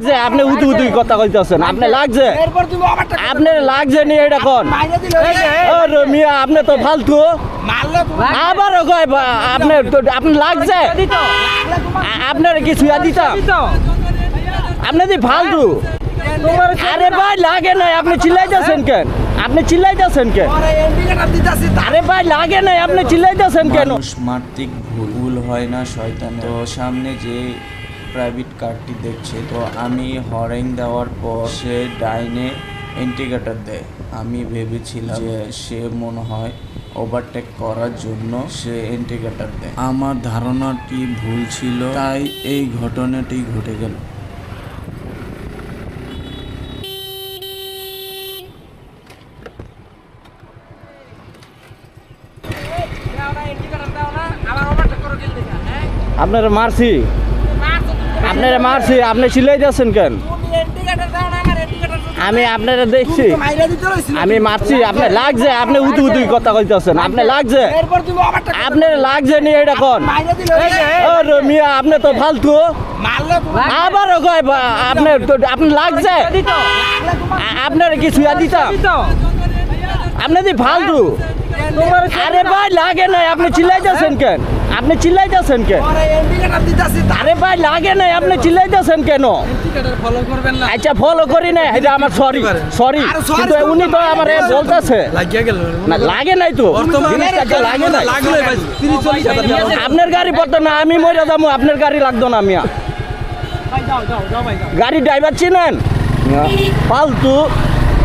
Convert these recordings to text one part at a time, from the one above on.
যে আপনি উদু উদু কথা কইতেছেন আপনি লাগছে? আপনার লাগছে নি এটা কোন? মিয়া আপনি তো ফালতু। কয় আপনি তো- আপনি লাগছে? আপনার কি ছুঁয়া দিতাম? আপনি দি ফালতু। আরে ভাই লাগে নাই আপনি চিল্লাইতেছেন কেন? আপনি চিল্লাইতেছেন কেন? আরে ভাই লাগে নাই আপনি চিল্লাইতেছেন কেন? ভুল ভুল হয় না শয়তান তো সামনে যে প্রাইভেট কারটি দেখছে তো আমি হরেন দেওয়ার পর সে ডাইনে ইন্ডিকেটর দেয়। আমি ভেবেছিলাম যে সে মনে হয় ওভারটেক করার জন্য সে ইন্ডিকেটর দেয়। আমার ধারণাটি ভুল ছিল তাই এই ঘটনাটি ঘটে গেল। হ্যাঁ? আপনারা মারছি। আপনারা মারছি, আপনি চিল্লাইতেছেন কেন? তুমি ইন্ডিকেটর দাও না আমার ইন্ডিকেটর আমি আপনারা দেখছি। আমি মারছি আপনার লাগছে, আপনি উদু উদু কথা কইতেছেন। আপনি লাগছে? আপনার লাগছে নি এটা কোন? মিয়া, আপনি তো ফালতু। আবারও কয় আপনার আপনি লাগছে? আপনার কি ছুঁয়া দিতাম? আপনি ফালতু। আরে ভাই লাগে নাই। আপনি চিল্লাইতেছেন কেন? আপনি চিল্লাইতেছেন কেন? আরে ভাই লাগে নাই। আপনি চিল্লাইতেছেন কেন? না। আচ্ছা ফলো করি না এটা আমার সরি সরি কিন্তু উনি তো আমার বলতেছে। না লাগে নাই তো। লাগে টাকা। আপনার গাড়ি পড়তো না আমি মরে যাব আপনার গাড়ি লাগতো না যাও গাড়ি ড্রাইভার চিনেন? ফালতু।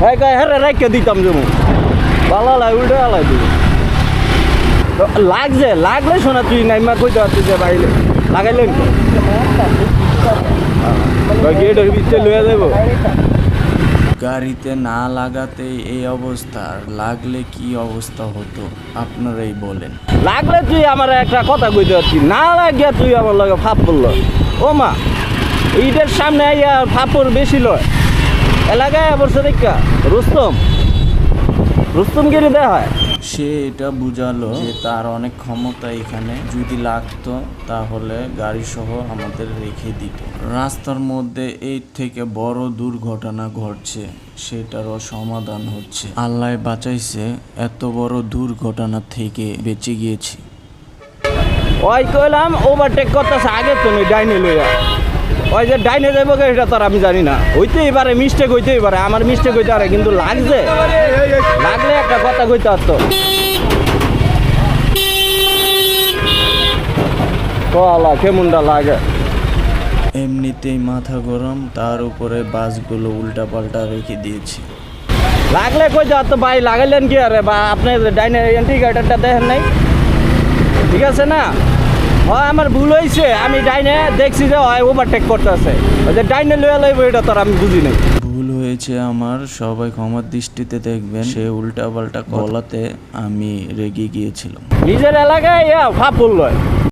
হ্যাঁ হ্যাঁ রেখে দিতাম যেমন ভালো লাই উল্টে আলাই তুই লাগছে লাগলে শোনা তুই নাইমা কইতে পারছিস যে বাইরে লাগাইলেন? গেটের ভিতরে লয়ে যাব গাড়িতে না লাগাতে এই অবস্থা লাগলে কি অবস্থা হতো আপনারাই বলেন। লাগলে তুই আমার একটা কথা কইতে পারছিস না লাগিয়া তুই আমার লগে ফাপ পড়ল। ও মা ইটের সামনে আইয়া ফাপড় বেশি লয়। এলাকায় বসে দেখা রুস্তম রুস্তম গিরি হয়। সে এটা বুঝালো যে তার অনেক ক্ষমতা এখানে। যদি লাগতো তাহলে গাড়ি সহ আমাদের রেখে দিত। রাস্তার মধ্যে এই থেকে বড় দুর্ঘটনা ঘটছে সেটারও সমাধান হচ্ছে। আল্লাহ বাঁচাইছে এত বড় দুর্ঘটনা থেকে বেঁচে গিয়েছি। ওই কইলাম ওভারটেক করতেছে আগে তুমি ডাইনে লইয়া। ওই যে ডাইনে যাব কে এটা তো আমি জানি না। হইতেই পারে মিস্টেক হইতেই পারে। আমার মিস্টেক হইতে পারে কিন্তু লাগছে? লাগলে একটা কথা কইতে পারতো। কলা কেমনটা লাগে? এমনিতেই মাথা গরম তার উপরে বাসগুলো উল্টাপাল্টা রেখে দিয়েছি। লাগলে কইতে পারতো ভাই লাগাইলেন কি আরে? বা আপনি ডাইনে এন্ট্রি গার্ডারটা দেখেন নাই? ঠিক আছে না? হয় আমার ভুল হয়েছে আমি ডাইনে দেখছি যে হয় ওভারটেক করতেছে। যে ডাইনে লয়ে লইব এটা তো আমি বুঝি নাই। ভুল হয়েছে আমার সবাই ক্ষমার দৃষ্টিতে দেখবেন। সে উল্টা পাল্টা কলাতে আমি রেগে গিয়েছিলাম। নিজের এলাকায় ইয়া ফাপুল লয়।